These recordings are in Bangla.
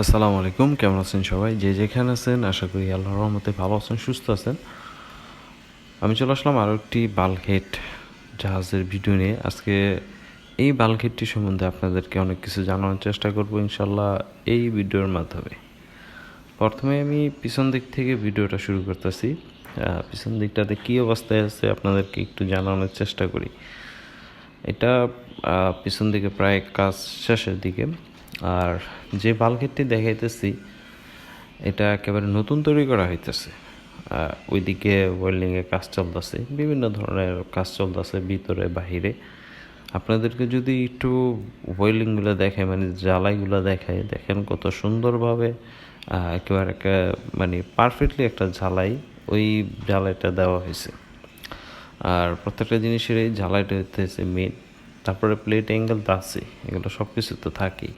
আসসালামু আলাইকুম, কেমন আছেন সবাই? যে যেখানে আছেন, আশা করি আল্লাহর রহমতে ভালো আছেন, সুস্থ আছেন। আমি চলে আসলাম আরও একটি বাল্কহেড জাহাজের ভিডিও নিয়ে। আজকে এই বাল্কহেডটি সম্বন্ধে আপনাদেরকে অনেক কিছু জানানোর চেষ্টা করব ইনশাল্লাহ এই ভিডিওর মাধ্যমে। প্রথমে আমি পিছন দিক থেকে ভিডিওটা শুরু করতেছি। পিছন দিকটাতে কী অবস্থায় আছে আপনাদেরকে একটু জানানোর চেষ্টা করি। এটা পিছন দিকে প্রায় কাজ শেষের দিকে। আর যে বালকেটটি দেখাইতেছি, এটা একেবারে নতুন তৈরি করা হইতেছে। ওইদিকে ওয়েল্ডিংয়ে কাজ চলতেছে, বিভিন্ন ধরনের কাজ চলতেছে ভিতরে, বাহিরে। আপনাদেরকে যদি একটু ওয়েল্ডিংগুলো দেখায় মানে জ্বালাইগুলো দেখায় দেখেন কত সুন্দরভাবে একেবারে একটা মানে পারফেক্টলি একটা ঝালাই ওই জ্বালাইটা দেওয়া হয়েছে আর প্রত্যেকটা জিনিসের এই ঝালাইটা হচ্ছে মেন তারপরে প্লেট অ্যাঙ্গেল আছে, এগুলো সব কিছু তো থাকেই।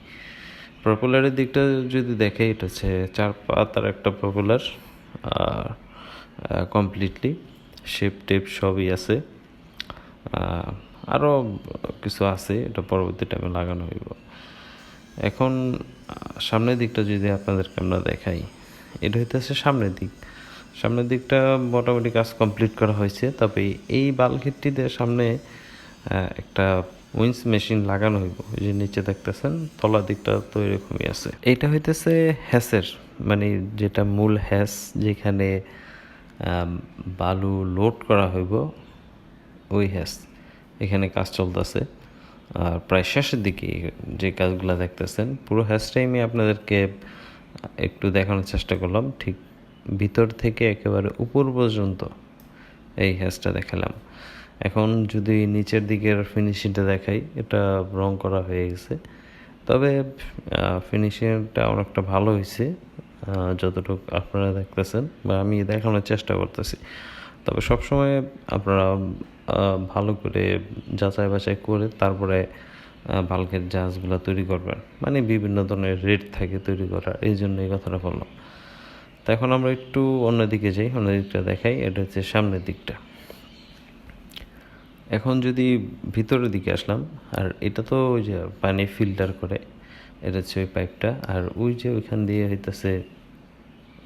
প্রপোলারের দিকটা যদি দেখে, এটা হচ্ছে চার পাতার একটা প্রপোলার আর কমপ্লিটলি শেপ টেপ সবই আছে। আরও কিছু আছে, এটা পরবর্তী টাইমে লাগানো হইব। এখন, সামনের দিকটা যদি আপনাদেরকে আমরা দেখাই, এটা হইতেছে সামনের দিক। সামনের দিকটা মোটামুটি কাজ কমপ্লিট করা হয়েছে, তবে এই বালঘেটটিতে সামনে একটা উইন্স মেশিন লাগানো হইব, ওই যে নিচে দেখতেছেন তলার দিকটা তো এরকমই আছে। এইটা হইতেছে হ্যাসের মানে যেটা মূল হ্যাস যেখানে বালু লোড করা হইব, ওই হ্যাস। এখানে কাজ চলতেছে। আর প্রায় শেষের দিকে যে কাজগুলো দেখতেছেন, পুরো হ্যাশটাই আমি আপনাদেরকে, একটু দেখানোর চেষ্টা করলাম। ঠিক ভিতর থেকে একেবারে উপর পর্যন্ত এই হ্যাসটা দেখালাম। এখন যদি নিচের দিকের ফিনিশিংটা দেখাই, এটা রং করা হয়ে গেছে। তবে ফিনিশিংটা অনেকটা ভালো হয়েছে যতটুকু আপনারা দেখতেছেন বা আমি দেখানোর চেষ্টা করতেছি। তবে সবসময় আপনারা ভালো করে যাচাই বাছাই করে তারপরে বাল্কের জাহাজগুলো তৈরি করবেন। মানে বিভিন্ন ধরনের রেট থাকে তৈরি করার এই জন্য এই কথাটা বললাম। তো এখন আমরা একটু অন্যদিকে যাই অন্য দিকটা দেখাই, এটা হচ্ছে সামনের দিকটা। এখন যদি ভিতরের দিকে আসলাম, আর এটা তো ওই যে পানি ফিল্টার করে, এটা হচ্ছে ওই পাইপটা আর ওই যে ওইখান দিয়ে হইতেছে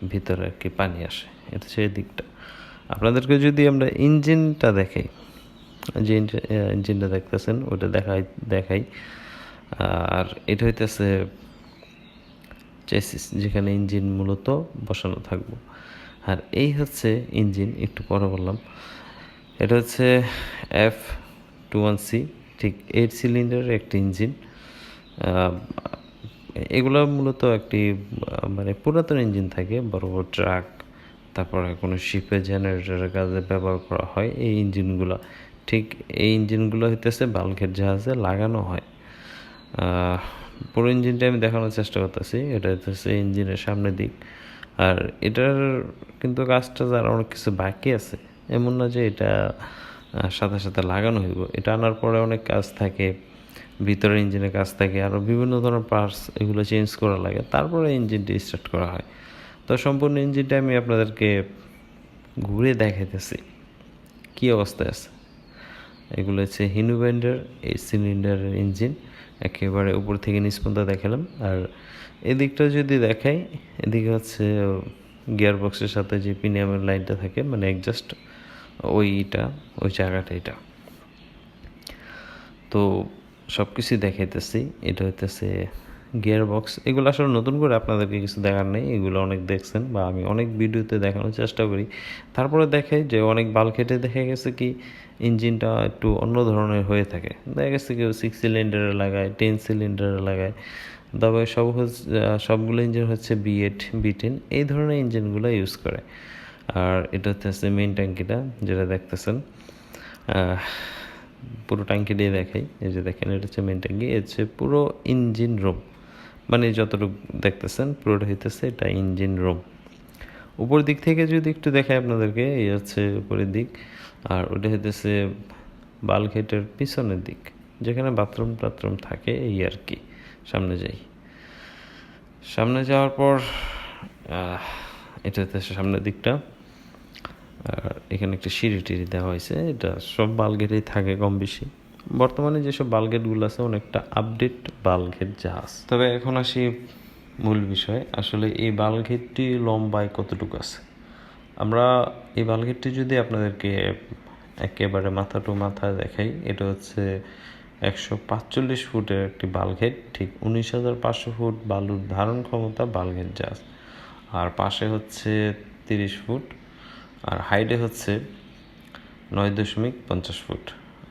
ভিতরে আর কি পানি আসে, এটা হচ্ছে এই দিকটা। আপনাদেরকে যদি আমরা ইঞ্জিনটা দেখাই, যে ইঞ্জি- ইঞ্জিনটা দেখতেছেন, ওটা দেখাই দেখাই, আর এটা হইতেছে চেসিস যেখানে ইঞ্জিন মূলত বসানো থাকব। আর এই হচ্ছে ইঞ্জিন একটু পরে বললাম। এটা হচ্ছে এফ টু ওয়ান সি ঠিক এইট সিলিন্ডারের একটি ইঞ্জিন এগুলো মূলত একটি মানে পুরাতন ইঞ্জিন থাকে, বড় বড় ট্রাক তারপরে কোনো শিপে জেনারেটরের কাজে ব্যবহার করা হয় এই ইঞ্জিনগুলো ঠিক এই ইঞ্জিনগুলো হইতেছে বাল্কের জাহাজে লাগানো হয়। পুরো ইঞ্জিনটা আমি দেখানোর চেষ্টা করতেছি, এটা হচ্ছে ইঞ্জিনের সামনের দিক। আর এটার কিন্তু কাজটা যার অনেক কিছু বাকি আছে। এমন না যে এটা সাথে সাথে লাগানো হইব। এটা আনার পরে অনেক কাজ থাকে ভিতরে ইঞ্জিনের কাজ থাকে আরও বিভিন্ন ধরনের পার্টস এগুলো চেঞ্জ করা লাগে। তারপরে ইঞ্জিনটি স্টার্ট করা হয়। তো সম্পূর্ণ ইঞ্জিনটা আমি আপনাদেরকে ঘুরে দেখাইতেছি। কী অবস্থায় আছে? এগুলো হচ্ছে হিনু ব্যান্ডের, এই সিলিন্ডারের ইঞ্জিন একেবারে উপর থেকে নিচ দেখালাম। আর এদিকটা যদি দেখাই, এদিকে হচ্ছে গিয়ার বক্সের সাথে যে প্রিমিয়ামের লাইনটা থাকে মানে একজাস্ট ওইটা, ওই জায়গাটা এটা। তো সব কিছুই দেখাইতেছি। এটা হইতেছে গিয়ার বক্স এগুলো আসলে নতুন করে আপনাদেরকে কিছু দেখার নেই। এগুলো অনেক দেখছেন বা আমি অনেক ভিডিওতে দেখানোর চেষ্টা করি। তারপরে দেখে যে অনেক বাল কেটে দেখা গেছে কি, ইঞ্জিনটা একটু অন্য ধরনের হয়ে থাকে। দেখা গেছে কেউ সিক্স সিলিন্ডারে লাগায় টেন সিলিন্ডারে লাগায়। তবে সব সবগুলো ইঞ্জিন হচ্ছে বি এইট বি টেন এই ধরনের ইঞ্জিনগুলো ইউজ করে। আর এটা হচ্ছে মেইন ট্যাঙ্কিটা যেটা দেখতেছেন। পুরো ট্যাঙ্কি দিয়ে দেখাই। এই যে দেখেন, এটা হচ্ছে মেন ট্যাঙ্কি। হচ্ছে পুরো ইঞ্জিন রুম মানে যতটুকু দেখতেছেন, পুরোটা হইতেছে এটা ইঞ্জিন রুম উপর দিক থেকে যদি একটু দেখাই আপনাদেরকে, এই হচ্ছে উপরের দিক। আর ওটা হইতেছে বালঘেটের পিছনের দিক, যেখানে বাথরুম টাথরুম থাকে, এই আর কি। সামনে যাই। সামনে যাওয়ার পর এটা হচ্ছে সামনের দিকটা। আর এখানে একটা সিঁড়ি টিড়ি দেওয়া হয়েছে। এটা সব বালগেটেই থাকে কম বেশি। বর্তমানে যেসব বালগেটগুলো আছে, অনেকটা আপডেট বালগেট জাহাজ তবে এখন আসি মূল বিষয়। আসলে এই বালঘেটটি লম্বায় কতটুকু আছে? আমরা এই বালঘেটটি যদি আপনাদেরকে একেবারে মাথা টু মাথা দেখাই, এটা হচ্ছে একশো পাঁচচল্লিশ ফুটের একটি বালঘেট ঠিক উনিশ হাজার পাঁচশো ফুট বালুর ধারণ ক্ষমতা বালঘেট জাহাজ আর পাশে হচ্ছে তিরিশ ফুট। আর হাইটে হচ্ছে নয় দশমিক পঞ্চাশ ফুট।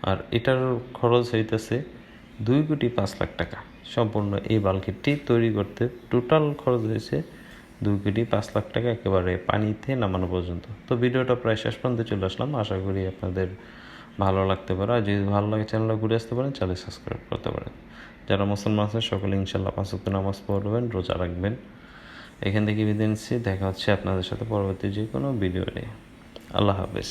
আর এটার খরচ হইতেছে দুই কোটি পাঁচ লাখ টাকা। সম্পূর্ণ এই বালকেটটি তৈরি করতে টোটাল খরচ হয়েছে দুই কোটি পাঁচ লাখ টাকা একেবারে পানিতে নামানো পর্যন্ত। তো ভিডিওটা প্রায় শেষ পর্যন্ত চলে আসলাম। আশা করি আপনাদের ভালো লাগতে পারে। আর যদি ভালো লাগে চ্যানেলটা ঘুরে আসতে পারেন চ্যানেল সাবস্ক্রাইব করতে পারেন। যারা মুসলমান আছেন, সকলে ইনশাল্লাহ পাঁচ নামাজ পড়বেন, রোজা রাখবেন। এখান থেকে বিদায় নিচ্ছি। দেখা হচ্ছে আপনাদের সাথে পরবর্তী যে কোনো ভিডিও নিয়ে। আল্লাহ হাফেজ।